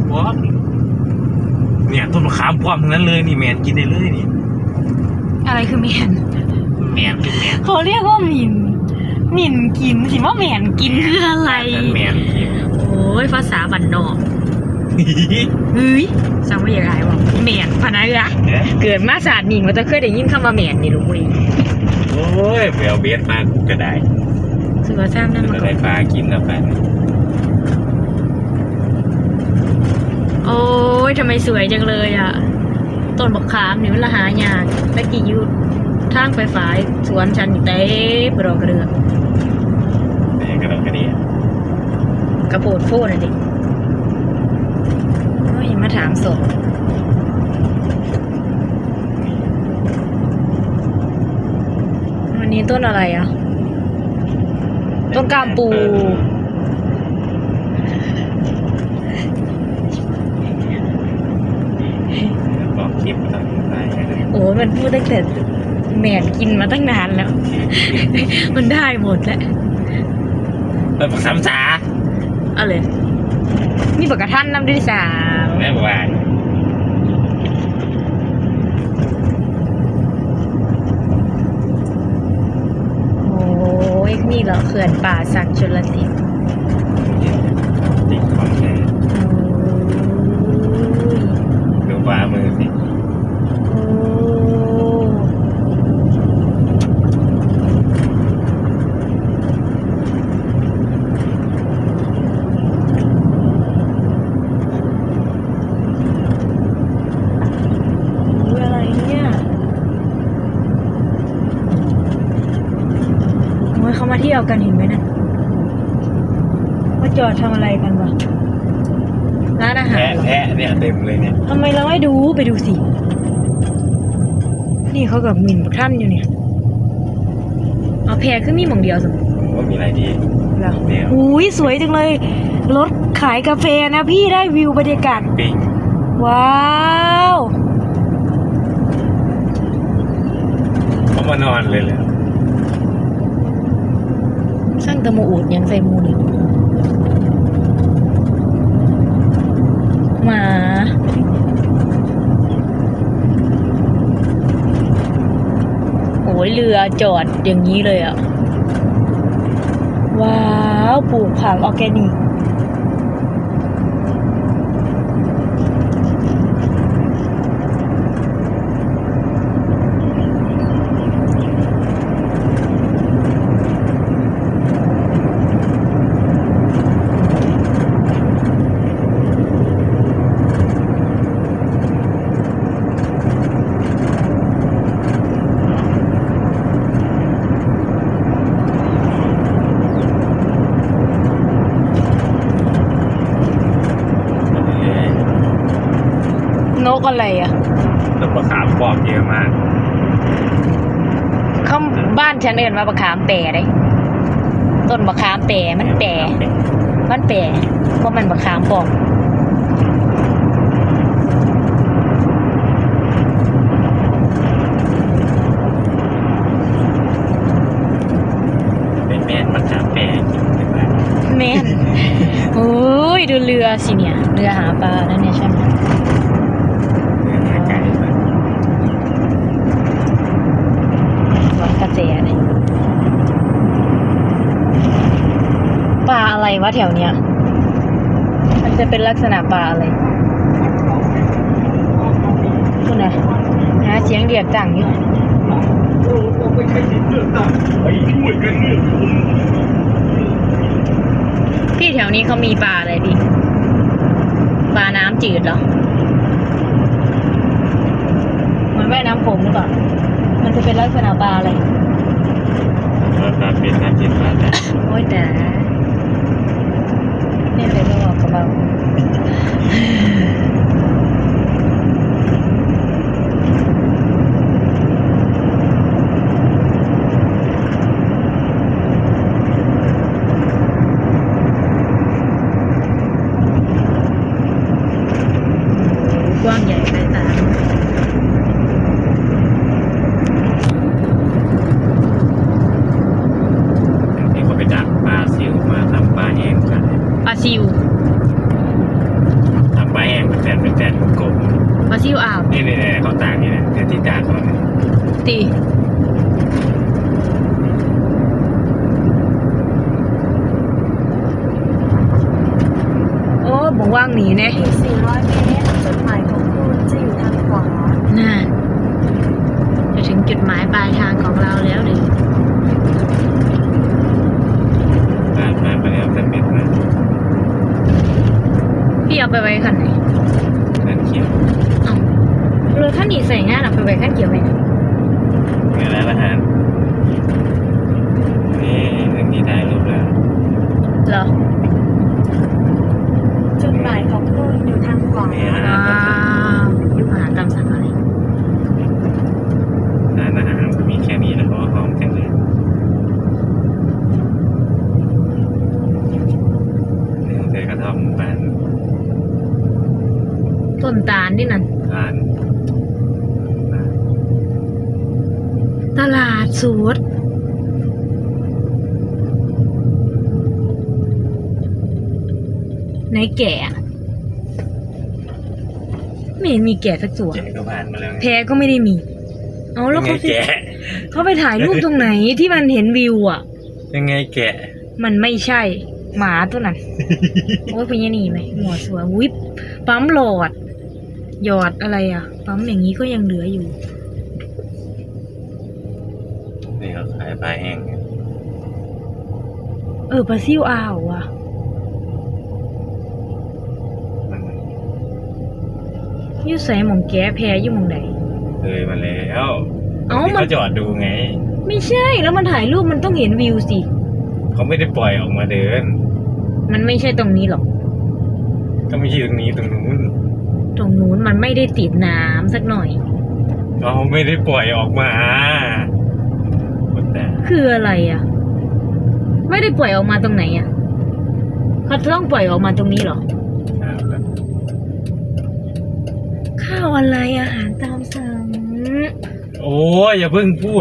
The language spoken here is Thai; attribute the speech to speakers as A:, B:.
A: ามป้อมเนี่ยต้นมะขามป้อมทั้งนั้นเลยนี่แมนกินได้เลยนี่
B: อะไรคือแมน
A: แมนคือแมน
B: เขาเรียกว่าหมินหมินกินสิว่าแมนกินคืออะไร
A: นั่นแมนกิน
B: โอ้ยภาษาบันนอกเฮ้ยสังว่าอย่างไรวะแมนพะนะเอะ
A: เนี่ย
B: เกิดมาศาสตร์นิงมันจะเคยได้ยินคำว่าแมนนี่ลูกเว้ย
A: โอ้ยไปเอาเบสมากูก็ได้
B: ซึ่งว่าสร้างนั่นมา
A: จะ
B: ก่อ
A: ได้
B: น
A: ปลากินแล้วกัน
B: โอ้ยทำไมสวยจังเลยอะ ต้นบักขามนี่มันละหายากตะกี้อยุดทางไปฝ่ายสวนฉันนี่เต้ปรอกระเรือ
A: นี่ก็ต้องกระเดีย
B: กระโปดโพดน่ะดิโอ้ยมาถามสดวันนี้ต้นอะไรอะ ต้นกามปู
A: บอกคลิปตอนท้ายนะ
B: โอ้ย มันพูดตั้งแต่แหมนกินมาตั้งนานแล้ว มันได้หมดแล้ว
A: เปิดปากสามสา
B: เอาเลยมีปากกระทันน้ำด้วยสาว
A: แม่บอกว่า
B: โอ้ยนี่เหรอเขื่อนป่าสักชลสิทธิ์
A: ติดของแท้
B: โอ้ย
A: ดูปลามือสิ
B: โอ้โอ้ยอะไรเนี่ยโอ้ยเขามาเที่ยวกันเห็นไหมนะว่าจอดทำอะไรกันวะร้านอาหาร
A: แพะ
B: เหรอ
A: แพะเนี่ยเต็มเลยเนี่ย
B: ทำไมเราไม่ดูไปดูสิ นี่เขากับหมินท่านอยู่เนี่ยเอาแพรขึ้นมีหมองเดียวสิ
A: ผมว่ามีอะไรดี
B: เหรอ
A: เดี๋ยว
B: อุ้ยสวยจังเลย รถขายกาแฟนะพี่ได้วิวบรรยากาศ
A: ปิ้ง
B: ว้าว
A: เขามานอนเลยเลย
B: ช่างตะโมอูดยังใส่มูนี่หมาโอ้ยเรือจอดอย่างนี้เลยอะว้าว ปลูกผักออร์แกนิก กอะไรอะ
A: ต้นมะขามป้อมเยอะมาก
B: เขาบ้านฉันเอินมาบะขามแปรเลยต้นบะขามแปรมันแปรมันแปรว่ามันบะขามปอก
A: เป็นแม่นมะขามแปะกินเป็นไร
B: แม่นโอ้ยดูเรือสิเนี่ย เรือหาปลานั่นเนี่ยใช่ไหม
A: เนื้อหาไก่มา
B: วัดกระเจเนี่ย ปลาอะไรวะแถวเนี้ย มันจะเป็นลักษณะปลาอะไรคุณนะหาเสียงเดียกจังอยู่
C: ไม่ใช่สิทธิ์เลือกตั้งไปช่วยกันเลือกคน
B: พี่แถวนี้เขามีปลาอะไรพี่ปลาน้ำจืดเหรอมันแม่น้ำโขงหรือเปล่ามันจะเป็นลักษณะปลาอะไร
A: แล้วก็เป็นน้ำจิ้มปลาแต่
B: โอ้ยแต่ เนี่ยเลยก็บอกกับเรากว้างใหญ่ไพศาล
A: ที่เขาไปดัก ปลาซิวมาทำปลาเองกัน
B: ปลาซิว
A: ทำปลาแฟนเป็นแฟนกลม
B: ปลาซิวอ่าว
A: นี่นี่นี่เขาต่างนี่นะแต่ที่ต่างเขาเนี่ย
B: ตีโอ้บอกว่างหนีเนี่ย
D: อีก400เมตรจุดหมายของคุณจะอยู่ทางขวา
B: น่าจะถึงจุดหมายปลายทางของเราแล้วดิ
A: ผ่านมาไปแล้วแต่เป็นนะ
B: พี่เอา ไปไว้คันไหน
A: นั่นเขียว
B: เอ้ารถคันนี้ใส่งานเอาไปไว้คันเกี่ยวไหม
A: เงินร้านอาหารนี่เรื่องนี้ถ่ายรูปแล้ว
B: เหรอ
D: จุดหมายของคุณอยู่ทางขวา
A: เนี่ย
B: ว้าวอาหารตามสั่งอะไร
A: ร้านอาหารมันมีแค่นี้แล้วก็หอมจังเลยนี่เจอกระท่อมบ้าน
B: ต้นตาลนี่นั่น
A: ร้าน
B: ตลาดสดไหนแก่อะไม่เห็นมีแก่สักตัว
A: แกก็ผ่านมาแล้วไง
B: แพ้ก็ไม่ได้มี เอาแล้ว
A: ยังไง
B: เขาไป
A: แกะ
B: เขาไปถ่ายรูปตรงไหนที่มันเห็นวิวอะ
A: ยังไงแกะ
B: มันไม่ใช่ หมาตัวนั้น โอ้ยเป็นยังนี่ไหมหมวดสัววิบปั๊มหลอด หยอดอะไรอะ ปั๊มอย่างนี้ก็ยังเหลืออยู่
A: นี่เขาขายปลาแห้งไง
B: เออปลาซิวอ่าวอะ
A: มัน
B: อยู่ใส่หมองแก้แพ้อยู่หมองไหน
A: เลยมาแล้ว
B: เอ้า
A: ที่
B: มัน
A: เขาจอดดูไง
B: ไม่ใช่แล้วมันถ่ายรูปมันต้องเห็นวิวสิ
A: เขาไม่ได้ปล่อยออกมาเดิน
B: มันไม่ใช่ตรงนี้หรอก
A: ก็ไม่ใช่ตรงนี้ตรงนู้น
B: ตรงนู้นมันไม่ได้ติดน้ำสักหน่อย
A: เขาไม่ได้ปล่อยออกมาแต่
B: คืออะไรอะ ไม่ได้ปล่อยออกมาตรงไหนอะเขาต้องปล่อยออกมาตรงนี้เหรอ ข้าวอะไรอาหารตามสั่ง
A: โอ้ยอย่าเพิ่งพูด